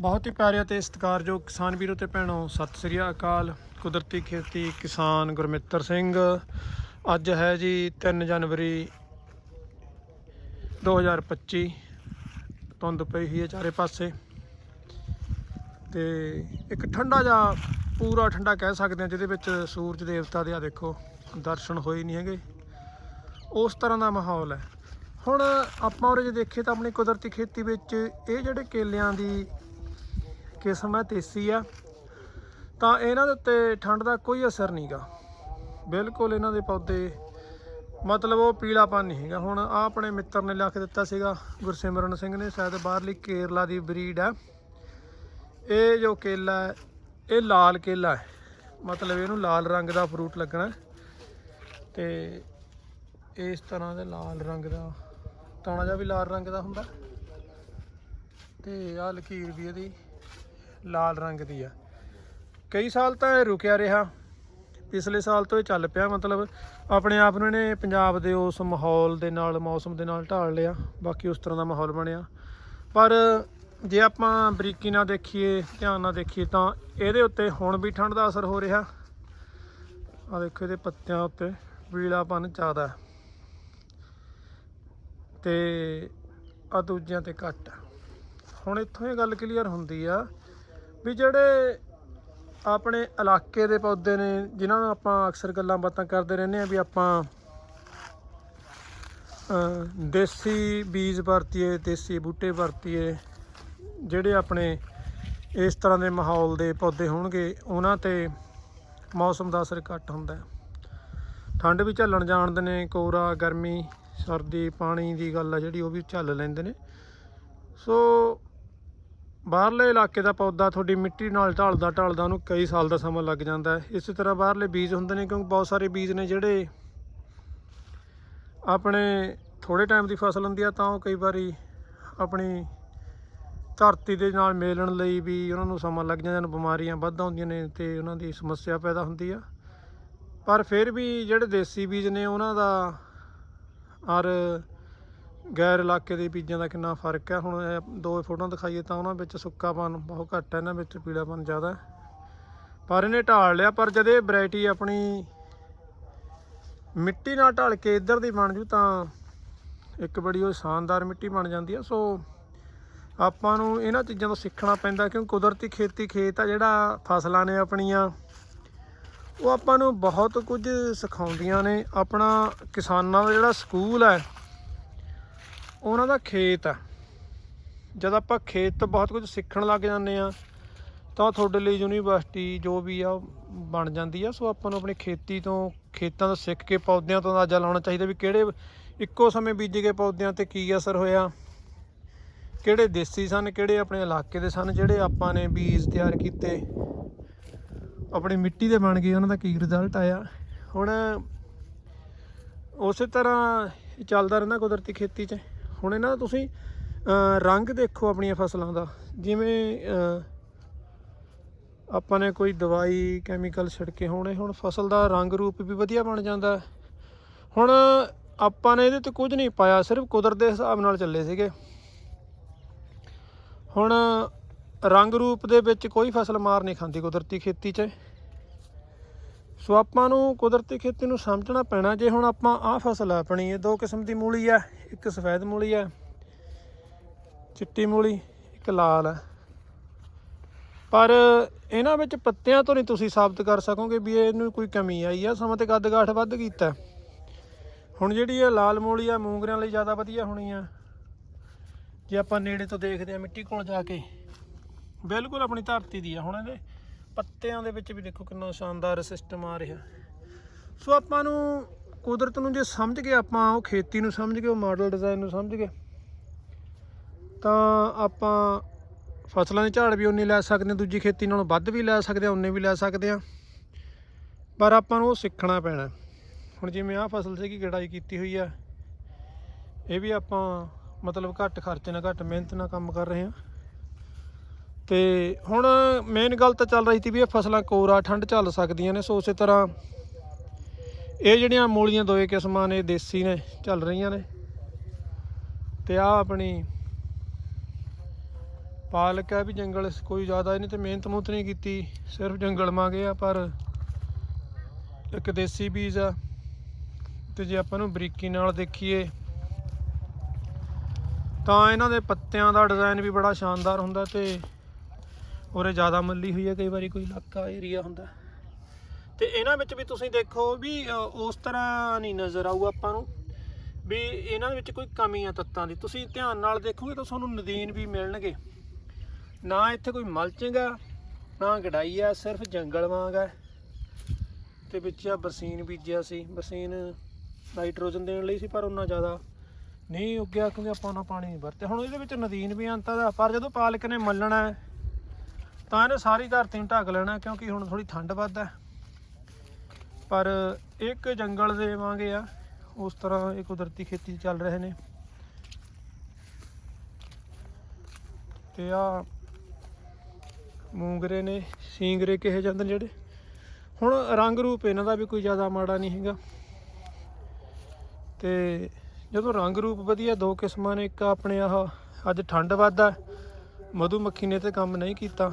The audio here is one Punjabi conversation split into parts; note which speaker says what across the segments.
Speaker 1: ਬਹੁਤ ਹੀ ਪਿਆਰੇ ਅਤੇ ਸਤਿਕਾਰਯੋਗ ਕਿਸਾਨ ਵੀਰੋ ਤੇ ਭੈਣੋ, ਸਤਿ ਸ੍ਰੀ ਅਕਾਲ। ਕੁਦਰਤੀ ਖੇਤੀ ਕਿਸਾਨ ਗੁਰਮਿੱਤਰ ਸਿੰਘ। ਅੱਜ ਹੈ ਜੀ 3 ਜਨਵਰੀ 2025 ਧੁੰਦ ਪਈ ਹੋਈ ਹੈ ਚਾਰੇ ਪਾਸੇ। ਤੇ ਇੱਕ ਠੰਡਾ ਜਿਹਾ, ਪੂਰਾ ਠੰਡਾ ਕਹਿ ਸਕਦੇ ਹਾਂ, ਜਿਹਦੇ ਵਿੱਚ ਸੂਰਜ ਦੇਵਤਾ ਦੇ ਆ ਦੇਖੋ, ਦਰਸ਼ਨ ਹੋਏ ਨਹੀਂ ਹੈਗੇ। ਉਸ ਤਰ੍ਹਾਂ ਦਾ ਮਾਹੌਲ ਹੈ। ਹੁਣ ਆਪਾਂ ਉਰੇ ਜੇ ਦੇਖੀਏ ਤਾਂ ਆਪਣੀ ਕੁਦਰਤੀ ਖੇਤੀ ਵਿੱਚ ਇਹ ਜਿਹੜੇ ਕੇਲਿਆਂ ਦੀ ਕਿਸਮ ਹੈ ਤੇਸੀ ਆ ਤਾਂ ਇਹਨਾਂ ਦੇ ਉੱਤੇ ਠੰਡ ਦਾ ਕੋਈ ਅਸਰ ਨਹੀਂਗਾ ਬਿਲਕੁਲ ਇਹਨਾਂ ਦੇ ਪੌਦੇ, ਮਤਲਬ ਉਹ ਪੀਲਾਪਨ ਨਹੀਂ ਹੈਗਾ। ਹੁਣ ਆ ਆਪਣੇ ਮਿੱਤਰ ਨੇ ਲਿਆ ਕੇ ਦਿੱਤਾ ਸੀਗਾ, ਗੁਰਸਿਮਰਨ ਸਿੰਘ ਨੇ, ਸ਼ਾਇਦ ਬਾਹਰਲੀ ਕੇਰਲਾ ਦੀ ਬਰੀਡ ਹੈ। ਇਹ ਜੋ ਕੇਲਾ ਹੈ, ਇਹ ਲਾਲ ਕੇਲਾ ਹੈ। ਮਤਲਬ ਇਹਨੂੰ ਲਾਲ ਰੰਗ ਦਾ ਫਰੂਟ ਲੱਗਣਾ ਹੈ। ਤੇ ਇਸ ਤਰ੍ਹਾਂ ਦੇ ਲਾਲ ਰੰਗ ਦਾ ਤਾਣਾ ਜਿਹਾ ਵੀ ਲਾਲ ਰੰਗ ਦਾ ਹੁੰਦਾ। ਤੇ ਆਹ ਲਕੀਰ ਵੀ ਇਹਦੀ ਲਾਲ ਰੰਗ ਦੀ ਆ। ਕਈ ਸਾਲ ਤਾਂ ਇਹ ਰੁਕਿਆ ਰਿਹਾ। ਪਿਛਲੇ ਸਾਲ ਤੋਂ ਇਹ ਚੱਲ ਪਿਆ, ਮਤਲਬ ਆਪਣੇ ਆਪ ਨੂੰ ਇਹਨੇ ਪੰਜਾਬ ਦੇ ਉਸ ਮਾਹੌਲ ਦੇ ਨਾਲ, ਮੌਸਮ ਦੇ ਨਾਲ ਢਾਲ ਲਿਆ। ਬਾਕੀ ਉਸ ਤਰ੍ਹਾਂ ਦਾ ਮਾਹੌਲ ਬਣਿਆ। ਪਰ ਜੇ ਆਪਾਂ ਬਰੀਕੀ ਨਾਲ ਦੇਖੀਏ, ਧਿਆਨ ਨਾਲ ਦੇਖੀਏ ਤਾਂ ਇਹਦੇ ਉੱਤੇ ਹੁਣ ਵੀ ਠੰਡ ਦਾ ਅਸਰ ਹੋ ਰਿਹਾ। ਆ ਦੇਖੋ ਇਹਦੇ ਪੱਤਿਆਂ ਉੱਤੇ ਪੀਲਾਪਨ ਜ਼ਿਆਦਾ। ਹੈ। ਤੇ ਆ ਦੂਜਿਆਂ ਤੇ ਘੱਟ। ਹੁਣ ਇੱਥੋਂ ਇਹ ਗੱਲ ਕਲੀਅਰ ਹੁੰਦੀ ਆ ਵੀ ਜਿਹੜੇ ਆਪਣੇ ਇਲਾਕੇ ਦੇ ਪੌਦੇ ਨੇ, ਜਿਨ੍ਹਾਂ ਨੂੰ ਆਪਾਂ ਅਕਸਰ ਗੱਲਾਂ ਬਾਤਾਂ ਕਰਦੇ ਰਹਿੰਦੇ ਆ ਵੀ ਆਪਾਂ ਦੇਸੀ ਬੀਜ ਵਰਤੀਏ, ਦੇਸੀ ਬੂਟੇ ਵਰਤੀਏ, ਜਿਹੜੇ ਆਪਣੇ ਇਸ ਤਰ੍ਹਾਂ ਦੇ ਮਾਹੌਲ ਦੇ ਪੌਦੇ ਹੋਣਗੇ, ਉਹਨਾਂ ਤੇ ਮੌਸਮ ਦਾ ਅਸਰ ਘੱਟ ਹੁੰਦਾ ਹੈ। ਠੰਡ ਵੀ ਝੱਲਣ ਜਾਣਦੇ ਨੇ ਕੋਰਾ ਗਰਮੀ, ਸਰਦੀ, ਪਾਣੀ ਦੀ ਗੱਲ ਆ ਜਿਹੜੀ, ਉਹ ਵੀ ਝੱਲ ਲੈਂਦੇ ਨੇ। ਸੋ ਬਾਹਰਲੇ ਇਲਾਕੇ ਦਾ ਪੌਦਾ ਤੁਹਾਡੀ ਮਿੱਟੀ ਨਾਲ ਢਲਦਾ ਢਲਦਾ ਉਹਨੂੰ ਕਈ ਸਾਲ ਦਾ ਸਮਾਂ ਲੱਗ ਜਾਂਦਾ ਹੈ। ਇਸੇ ਤਰ੍ਹਾਂ ਬਾਹਰਲੇ ਬੀਜ ਹੁੰਦੇ ਨੇ ਕਿਉਂਕਿ ਬਹੁਤ ਸਾਰੇ ਬੀਜ ਨੇ ਜਿਹੜੇ ਆਪਣੇ ਥੋੜੇ ਟਾਈਮ ਦੀ ਫਸਲ ਹੁੰਦੀ ਆ ਤਾਂ ਉਹ ਕਈ ਵਾਰੀ ਆਪਣੀ ਧਰਤੀ ਦੇ ਨਾਲ ਮੇਲਣ ਲਈ ਵੀ ਉਹਨਾਂ ਨੂੰ ਸਮਾਂ ਲੱਗ ਜਾਂਦਾ ਨੇ ਬਿਮਾਰੀਆਂ ਵੱਧ ਆਉਂਦੀਆਂ ਨੇ ਤੇ ਉਹਨਾਂ ਦੀ ਸਮੱਸਿਆ ਪੈਦਾ ਹੁੰਦੀ ਆ। ਪਰ ਫਿਰ ਵੀ ਜਿਹੜੇ ਦੇਸੀ ਬੀਜ ਨੇ ਉਹਨਾਂ ਦਾ ਔਰ ਗੈਰ ਇਲਾਕੇ ਦੇ ਬੀਜਾਂ ਦਾ ਕਿੰਨਾ ਫ਼ਰਕ ਹੈ? ਹੁਣ ਇਹ ਦੋ ਫੋਟੋਆਂ ਦਿਖਾਈਏ ਤਾਂ ਉਹਨਾਂ ਵਿੱਚ ਸੁੱਕਾਪਨ ਬਹੁਤ ਘੱਟ ਹੈ, ਇਹਨਾਂ ਵਿੱਚ ਪੀਲਾਪਨ ਜ਼ਿਆਦਾ ਪਰ ਇਹਨੇ ਢਾਲ ਲਿਆ, ਪਰ ਜਦ ਇਹ ਵੈਰਾਈਟੀ ਆਪਣੀ ਮਿੱਟੀ ਨਾਲ ਢਲ ਕੇ ਇੱਧਰ ਦੀ ਬਣ ਜੂ ਤਾਂ ਇੱਕ ਬੜੀ ਉਹ ਸ਼ਾਨਦਾਰ ਮਿੱਟੀ ਬਣ ਜਾਂਦੀ ਆ ਸੋ ਆਪਾਂ ਨੂੰ ਇਹਨਾਂ ਚੀਜ਼ਾਂ ਤੋਂ ਸਿੱਖਣਾ ਪੈਂਦਾ ਕਿਉਂਕਿ ਕੁਦਰਤੀ ਖੇਤੀ ਖੇਤ ਆ ਜਿਹੜਾ ਫਸਲਾਂ ਨੇ ਆਪਣੀਆਂ, ਉਹ ਆਪਾਂ ਨੂੰ ਬਹੁਤ ਕੁਝ ਸਿਖਾਉਂਦੀਆਂ ਨੇ। ਆਪਣਾ ਕਿਸਾਨਾਂ ਦਾ ਜਿਹੜਾ ਸਕੂਲ ਹੈ ਉਹਨਾਂ ਦਾ ਖੇਤ ਆ। ਜਦ ਆਪਾਂ ਖੇਤ ਤੋਂ ਬਹੁਤ ਕੁਝ ਸਿੱਖਣ ਲੱਗ ਜਾਂਦੇ ਆ ਤਾਂ ਤੁਹਾਡੇ ਲਈ ਯੂਨੀਵਰਸਿਟੀ ਜੋ ਵੀ ਆ, ਉਹ ਬਣ ਜਾਂਦੀ ਆ। ਸੋ ਆਪਾਂ ਨੂੰ ਆਪਣੀ ਖੇਤੀ ਤੋਂ, ਖੇਤਾਂ ਤੋਂ ਸਿੱਖ ਕੇ ਪੌਦਿਆਂ ਤੋਂ ਅੰਦਾਜ਼ਾ ਲਾਉਣਾ ਚਾਹੀਦਾ ਵੀ ਕਿਹੜੇ ਇੱਕੋ ਸਮੇਂ ਬੀਜੇ ਗਏ ਪੌਦਿਆਂ ਤੇ ਕੀ ਅਸਰ ਹੋਇਆ, ਕਿਹੜੇ ਦੇਸੀ ਸਨ, ਕਿਹੜੇ ਆਪਣੇ ਇਲਾਕੇ ਦੇ ਸਨ, ਜਿਹੜੇ ਆਪਾਂ ਨੇ ਬੀਜ ਤਿਆਰ ਕੀਤੇ। ਆਪਣੀ ਮਿੱਟੀ ਦੇ ਬਣ ਗਏ, ਉਹਨਾਂ ਦਾ ਕੀ ਰਿਜ਼ਲਟ ਆਇਆ। ਹੁਣ ਉਸੇ ਤਰ੍ਹਾਂ ਚੱਲਦਾ ਰਹਿੰਦਾ ਕੁਦਰਤੀ ਖੇਤੀ 'ਚ। ਹੁਣ ਇਹਨਾਂ ਦਾ ਤੁਸੀਂ ਰੰਗ ਦੇਖੋ ਆਪਣੀਆਂ ਫਸਲਾਂ ਦਾ। ਜਿਵੇਂ ਆਪਾਂ ਨੇ ਕੋਈ ਦਵਾਈ ਕੈਮੀਕਲ ਛਿੜਕੇ ਹੋਣੇ, ਹੁਣ ਫਸਲ ਦਾ ਰੰਗ ਰੂਪ ਵੀ ਵਧੀਆ ਬਣ ਜਾਂਦਾ। ਹੁਣ ਆਪਾਂ ਨੇ ਇਹਦੇ ਤੇ ਕੁਝ ਨਹੀਂ ਪਾਇਆ, ਸਿਰਫ ਕੁਦਰਤ ਦੇ ਹਿਸਾਬ ਨਾਲ ਚੱਲੇ ਸੀਗੇ। ਹੁਣ ਰੰਗ ਰੂਪ ਦੇ ਵਿੱਚ ਕੋਈ ਫਸਲ ਮਾਰ ਨਹੀਂ ਖਾਂਦੀ ਕੁਦਰਤੀ ਖੇਤੀ 'ਚ। ਸੋ ਆਪਾਂ ਨੂੰ ਕੁਦਰਤੀ ਖੇਤੀ ਨੂੰ ਸਮਝਣਾ ਪੈਣਾ, ਜੇ ਹੁਣ ਆਪਾਂ ਆਹ ਫਸਲ ਆਪਣੀ, ਇਹ ਦੋ ਕਿਸਮ ਦੀ ਮੂਲੀ ਆ, ਇੱਕ ਸਫੈਦ ਮੂਲੀ ਆ, ਚਿੱਟੀ ਮੂਲੀ, ਇੱਕ ਲਾਲ ਆ। ਪਰ ਇਹਨਾਂ ਵਿੱਚ ਪੱਤਿਆਂ ਤੋਂ ਨਹੀਂ ਤੁਸੀਂ ਸਾਬਤ ਕਰ ਸਕੋਗੇ ਵੀ ਇਹਨੂੰ ਕੋਈ ਕਮੀ ਆਈ ਆ, ਸਮਾਂ ਤੇ ਕੱਦ ਕਾਠ ਵੱਧ ਕੀਤਾ। ਹੁਣ ਜਿਹੜੀ ਇਹ ਲਾਲ ਮੂਲੀ ਆ, ਮੂੰਗਰਿਆਂ ਲਈ ਜ਼ਿਆਦਾ ਵਧੀਆ ਹੋਣੀ ਆ। ਜੇ ਆਪਾਂ ਨੇੜੇ ਤੋਂ ਦੇਖਦੇ ਆ ਮਿੱਟੀ ਕੋਲ ਜਾ ਕੇ, ਬਿਲਕੁਲ ਆਪਣੀ ਧਰਤੀ ਦੀ ਆ, ਹੁਣ ਇਹਦੇ ਪੱਤਿਆਂ ਦੇ ਵਿੱਚ ਵੀ ਦੇਖੋ ਕਿੰਨਾ ਸ਼ਾਨਦਾਰ ਸਿਸਟਮ ਆ ਰਿਹਾ। ਸੋ ਆਪਾਂ ਨੂੰ ਕੁਦਰਤ ਨੂੰ ਜੇ ਸਮਝ ਕੇ ਆਪਾਂ ਉਹ ਖੇਤੀ ਨੂੰ ਸਮਝ ਕੇ ਉਹ ਮਾਡਲ ਡਿਜ਼ਾਈਨ ਨੂੰ ਸਮਝ ਕੇ ਤਾਂ ਆਪਾਂ ਫਸਲਾਂ ਦੇ ਝਾੜ ਵੀ ਉਨੇ ਲੈ ਸਕਦੇ ਹਾਂ, ਦੂਜੀ ਖੇਤੀ ਨਾਲੋਂ ਵੱਧ ਵੀ ਲੈ ਸਕਦੇ ਹਾਂ ਉਨੇ ਵੀ ਲੈ ਸਕਦੇ ਹਾਂ। ਪਰ ਆਪਾਂ ਨੂੰ ਉਹ ਸਿੱਖਣਾ ਪੈਣਾ। ਹੁਣ ਜਿਵੇਂ ਆਹ ਫਸਲ ਸੀਗੀ ਗੜਾਈ ਕੀਤੀ ਹੋਈ ਆ, ਇਹ ਵੀ ਆਪਾਂ ਮਤਲਬ ਘੱਟ ਖਰਚੇ ਨਾਲ, ਘੱਟ ਮਿਹਨਤ ਨਾਲ ਕੰਮ ਕਰ ਰਹੇ ਹਾਂ। ਤੇ ਹੁਣ ਮੇਨ ਗੱਲ ਤਾਂ ਚੱਲ ਰਹੀ ਸੀ ਵੀ ਇਹ ਫਸਲਾਂ ਕੋਰਾ ਠੰਡ ਝੱਲ ਸਕਦੀਆਂ ਨੇ, ਸੋ ਉਸੇ ਤਰ੍ਹਾਂ ਇਹ ਜਿਹੜੀਆਂ ਮੂਲੀਆਂ ਦੋਏ ਕਿਸਮਾਂ ਨੇ, ਦੇਸੀ ਨੇ, ਚੱਲ ਰਹੀਆਂ ਨੇ। ਤੇ ਆ ਆਪਣੀ ਪਾਲਕ ਹੈ ਵੀ ਜੰਗਲ ਕੋਈ ਜ਼ਿਆਦਾ ਨਹੀਂ ਤੇ ਮਿਹਨਤ ਮੁਹਨਤ ਨਹੀਂ ਕੀਤੀ, ਸਿਰਫ ਜੰਗਲ ਮੰਗੇ ਆ, ਪਰ ਇੱਕ ਦੇਸੀ ਬੀਜ ਆ। ਤੇ ਜੇ ਆਪਾਂ ਨੂੰ ਬਰੀਕੀ ਨਾਲ ਦੇਖੀਏ, ਤਾਂ ਇਹਨਾਂ ਦੇ ਪੱਤਿਆਂ ਦਾ ਡਿਜ਼ਾਈਨ ਵੀ ਬੜਾ ਸ਼ਾਨਦਾਰ ਹੁੰਦਾ ਤੇ ਉਰੇ ਜ਼ਿਆਦਾ ਮੱਲੀ ਹੋਈ ਹੈ, ਕਈ ਵਾਰੀ ਕੋਈ ਇਲਾਕਾ ਏਰੀਆ ਹੁੰਦਾ। ਤੇ ਇਹਨਾਂ ਵਿੱਚ ਵੀ ਤੁਸੀਂ ਦੇਖੋ ਵੀ ਉਸ ਤਰ੍ਹਾਂ ਨਹੀਂ ਨਜ਼ਰ ਆਊ ਆਪਾਂ ਨੂੰ। ਵੀ ਇਹਨਾਂ ਵਿੱਚ ਕੋਈ ਕਮੀ ਆ ਤੱਤਾਂ ਦੀ। ਤੁਸੀਂ ਧਿਆਨ ਨਾਲ ਦੇਖੋਗੇ ਤਾਂ ਤੁਹਾਨੂੰ ਨਦੀਨ ਵੀ ਮਿਲਣਗੇ। ਨਾ ਇੱਥੇ ਕੋਈ ਮਲਚਿੰਗ ਆ, ਨਾ ਗੜਾਈ ਆ, ਸਿਰਫ ਜੰਗਲ ਵਾਂਗ ਆ। ਤੇ ਵਿੱਚ ਆ ਬਰਸੀਨ ਬੀਜਿਆ ਸੀ। ਬਰਸੀਨ ਨਾਈਟ੍ਰੋਜਨ ਦੇਣ ਲਈ ਸੀ, ਪਰ ਉਹਨਾਂ ਜ਼ਿਆਦਾ ਨਹੀਂ ਉੱਗਿਆ, ਕਿਉਂਕਿ ਆਪਾਂ ਉਹਨਾਂ ਪਾਣੀ ਨਹੀਂ ਵਰਤਿਆ ਹੁਣ ਇਹਦੇ ਵਿੱਚ ਨਦੀਨ ਵੀ ਅੰਤਾ ਦਾ। ਪਰ ਜਦੋਂ ਪਾਲਕ ਨੇ ਮੱਲਣਾ ਤਾਂ ਇਹਨੇ ਸਾਰੀ ਧਰਤੀ ਨੂੰ ਢੱਕ ਲੈਣਾ ਕਿਉਂਕਿ ਹੁਣ ਥੋੜੀ ਠੰਡ ਵੱਧ ਹੈ। ਪਰ ਇੱਕ ਜੰਗਲ ਦੇ ਵਾਂਗੇ ਆ, ਉਸ ਤਰ੍ਹਾਂ ਇਹ ਕੁਦਰਤੀ ਖੇਤੀ ਚੱਲ ਰਹੇ ਨੇ। ਤੇ ਆ ਮੂੰਗਰੇ ਨੇ, ਸਿੰਗਰੇ ਕਿਹੇ ਜਾਂਦੇ ਨੇ ਜਿਹੜੇ? ਹੁਣ ਰੰਗ ਰੂਪ ਇਹਨਾਂ ਦਾ ਵੀ ਕੋਈ ਜ਼ਿਆਦਾ ਮਾੜਾ ਨਹੀਂ ਹੈਗਾ। ਤੇ ਜਦੋਂ ਰੰਗ ਰੂਪ ਵਧੀਆ ਦੋ ਕਿਸਮਾਂ ਨੇ, ਇੱਕ ਆਪਣੇ ਆਹ ਅੱਜ ਠੰਡ ਵੱਧ ਆ ਮਧੂ ਮੱਖੀ ਨੇ ਤੇ ਕੰਮ ਨਹੀਂ ਕੀਤਾ।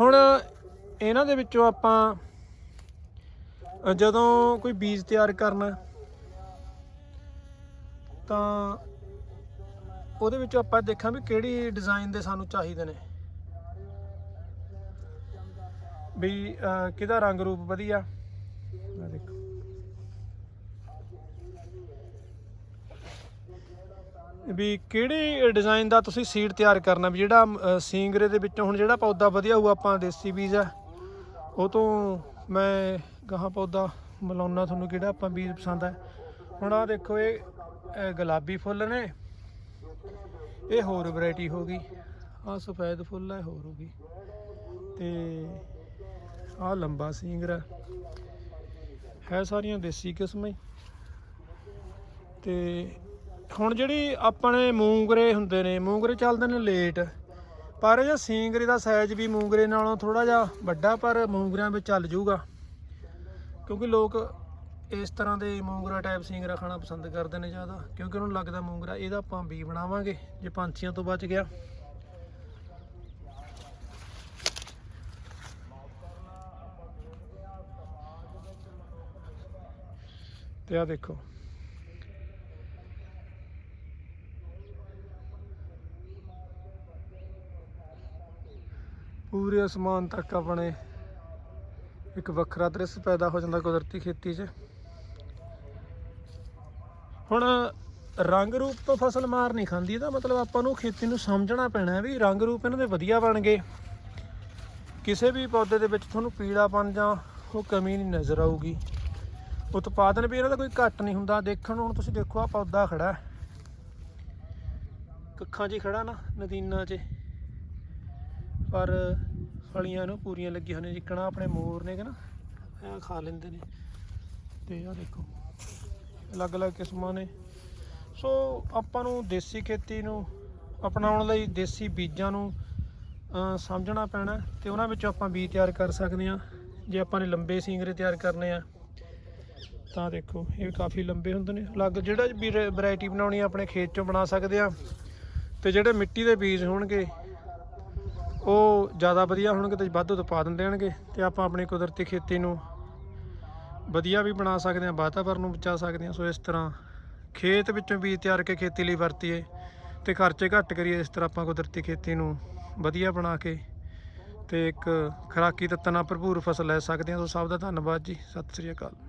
Speaker 1: ਹੁਣ ਇਹਨਾਂ ਦੇ ਵਿੱਚੋਂ ਆਪਾਂ ਜਦੋਂ ਕੋਈ ਬੀਜ ਤਿਆਰ ਕਰਨਾ, ਤਾਂ ਉਹਦੇ ਵਿੱਚ ਆਪਾਂ ਦੇਖਾਂ ਵੀ ਕਿਹੜੀ ਡਿਜ਼ਾਈਨ ਦੇ ਸਾਨੂੰ ਚਾਹੀਦੇ ਨੇ। ਵੀ ਕਿਹਦਾ ਰੰਗ ਰੂਪ ਵਧੀਆ। ਆਹ ਦੇਖੋ। ਵੀ ਕਿਹੜੇ ਡਿਜ਼ਾਈਨ ਦਾ ਤੁਸੀਂ ਸੀਡ ਤਿਆਰ ਕਰਨਾ? ਵੀ ਜਿਹੜਾ ਅਹ, ਸਿੰਗਰੇ ਦੇ ਵਿੱਚੋਂ ਹੁਣ ਜਿਹੜਾ ਪੌਦਾ ਵਧੀਆ ਹੋਊ ਆਪਾਂ ਦੇਸੀ ਬੀਜ ਆ ਉਹ ਤੋਂ ਮੈਂ ਗਾਹਾਂ ਪੌਦਾ ਮਿਲਾਉਣਾ ਤੁਹਾਨੂੰ ਕਿਹੜਾ ਆਪਾਂ ਬੀਜ ਪਸੰਦ ਹੈ ਹੁਣ ਆ ਦੇਖੋ ਇਹ ਗੁਲਾਬੀ ਫੁੱਲ ਨੇ। ਇਹ ਹੋਰ ਵੈਰਾਈਟੀ ਹੋ ਗਈ। ਆ ਸਫੈਦ ਫੁੱਲ ਹੈ ਹੋਰ ਹੋ ਗਈ। ਤੇ ਆ ਲੰਬਾ ਸਿੰਗਰਾ। ਹੈ ਸਾਰੀਆਂ ਦੇਸੀ ਕਿਸਮਾਂ ਹੀ। ਤੇ ਹੁਣ ਜਿਹੜੀ ਆਪਣੇ ਮੂੰਗਰੇ ਹੁੰਦੇ ਨੇ, ਮੂੰਗਰੇ ਚੱਲਦੇ ਨੇ ਲੇਟ ਪਰ ਇਹ ਸਿੰਗਰੇ ਦਾ ਸਾਈਜ਼ ਵੀ ਮੂੰਗਰੇ ਨਾਲੋਂ ਥੋੜਾ ਜਿਹਾ ਵੱਡਾ, ਪਰ ਮੂੰਗਰਿਆਂ ਵਿੱਚ ਚੱਲ ਜਾਊਗਾ। ਕਿਉਂਕਿ ਲੋਕ ਇਸ ਤਰ੍ਹਾਂ ਦੇ ਮੂੰਗਰਾ ਟਾਈਪ ਸਿੰਗਰਾ ਖਾਣਾ ਪਸੰਦ ਕਰਦੇ ਨੇ ਜ਼ਿਆਦਾ, ਕਿਉਂਕਿ ਉਹਨਾਂ ਨੂੰ ਲੱਗਦਾ ਮੂੰਗਰਾ, ਇਹਦਾ ਆਪਾਂ ਵੀ ਬਣਾਵਾਂਗੇ, ਜੇ ਪੰਛੀਆਂ ਤੋਂ ਬਚ ਗਿਆ। ਤੇ ਆ ਦੇਖੋ। ਪੂਰੇ ਅਸਮਾਨ ਤੱਕ ਆਪਣੇ ਇੱਕ ਵੱਖਰਾ ਦ੍ਰਿਸ਼ ਪੈਦਾ ਹੋ ਜਾਂਦਾ ਕੁਦਰਤੀ ਖੇਤੀ 'ਚ। ਹੁਣ ਰੰਗ ਰੂਪ ਤੋਂ ਫਸਲ ਮਾਰ ਨਹੀਂ ਖਾਂਦੀ, ਇਹਦਾ ਮਤਲਬ ਆਪਾਂ ਨੂੰ ਖੇਤੀ ਨੂੰ ਸਮਝਣਾ ਪੈਣਾ ਵੀ ਰੰਗ ਰੂਪ ਇਹਨਾਂ ਦੇ ਵਧੀਆ ਬਣ ਗਏ। ਕਿਸੇ ਵੀ ਪੌਦੇ ਦੇ ਵਿੱਚ ਤੁਹਾਨੂੰ ਪੀਲਾਪਨ ਜਾਂ ਉਹ ਕਮੀ ਨਹੀਂ ਨਜ਼ਰ ਆਊਗੀ। ਉਤਪਾਦਨ ਵੀ ਇਹਨਾਂ ਦਾ ਕੋਈ ਘੱਟ ਨਹੀਂ ਹੁੰਦਾ। ਦੇਖਣ ਨੂੰ ਹੁਣ ਤੁਸੀਂ ਦੇਖੋ ਆ ਪੌਦਾ ਖੜਾ ਕੱਖਾਂ 'ਚ ਹੀ ਖੜਾ ਨਾ, ਨਦੀਨਾਂ 'ਚ। ਪਰ ਫਲੀਆਂ ਨੂੰ ਪੂਰੀਆਂ ਲੱਗੀਆਂ ਹੋਈਆਂ ਜਿੱਕਣਾ ਆਪਣੇ ਮੋਰ ਨੇ ਕਿ ਨਾ ਐ ਖਾ ਲੈਂਦੇ ਨੇ। ਤੇ ਆ ਦੇਖੋ, ਅਲੱਗ-ਅਲੱਗ ਕਿਸਮਾਂ ਨੇ। ਸੋ ਆਪਾਂ ਨੂੰ ਦੇਸੀ ਖੇਤੀ ਨੂੰ ਅਪਣਾਉਣ ਲਈ ਦੇਸੀ ਬੀਜਾਂ ਨੂੰ ਸਮਝਣਾ ਪੈਣਾ ਤੇ ਉਹਨਾਂ ਵਿੱਚੋਂ ਆਪਾਂ ਬੀਜ ਤਿਆਰ ਕਰ ਸਕਦੇ ਹਾਂ। ਜੇ ਆਪਾਂ ਨੇ ਲੰਬੇ ਸਿੰਗਰੇ ਤਿਆਰ ਕਰਨੇ ਆ, ਤਾਂ ਦੇਖੋ, ਇਹ ਕਾਫੀ ਲੰਬੇ ਹੁੰਦੇ ਨੇ। ਅਲੱਗ ਜਿਹੜਾ ਵੀ ਵੈਰਾਈਟੀ ਬਣਾਉਣੀ ਆ, ਆਪਣੇ ਖੇਤ ਚੋਂ ਬਣਾ ਸਕਦੇ ਆ ਤੇ ਜਿਹੜੇ ਮਿੱਟੀ ਦੇ ਬੀਜ ਹੋਣਗੇ ਉਹ ਜ਼ਿਆਦਾ ਵਧੀਆ ਹੋਣਗੇ ਤੇ ਵੱਧ ਉਤਪਾਦਨ ਦੇਣਗੇ ਤੇ ਆਪਾਂ ਆਪਣੀ ਕੁਦਰਤੀ ਖੇਤੀ ਨੂੰ ਵਧੀਆ ਵੀ ਬਣਾ ਸਕਦੇ ਹਾਂ, ਵਾਤਾਵਰਨ ਨੂੰ ਬਚਾ ਸਕਦੇ ਹਾਂ। ਸੋ ਇਸ ਤਰ੍ਹਾਂ ਖੇਤ ਵਿੱਚੋਂ ਬੀਜ ਤਿਆਰ ਕੇ ਖੇਤੀ ਲਈ ਵਰਤੀਏ ਤੇ ਖਰਚੇ ਘੱਟ ਕਰੀਏ, ਇਸ ਤਰ੍ਹਾਂ ਆਪਾਂ ਕੁਦਰਤੀ ਖੇਤੀ ਨੂੰ ਵਧੀਆ ਬਣਾ ਕੇ ਤੇ ਇੱਕ ਖੁਰਾਕੀ ਤੱਤਾਂ ਨਾਲ ਭਰਪੂਰ ਫਸਲ ਲੈ ਸਕਦੇ ਹਾਂ। ਸੋ ਸਭ ਦਾ ਧੰਨਵਾਦ ਜੀ। ਸਤਿ ਸ੍ਰੀ ਅਕਾਲ।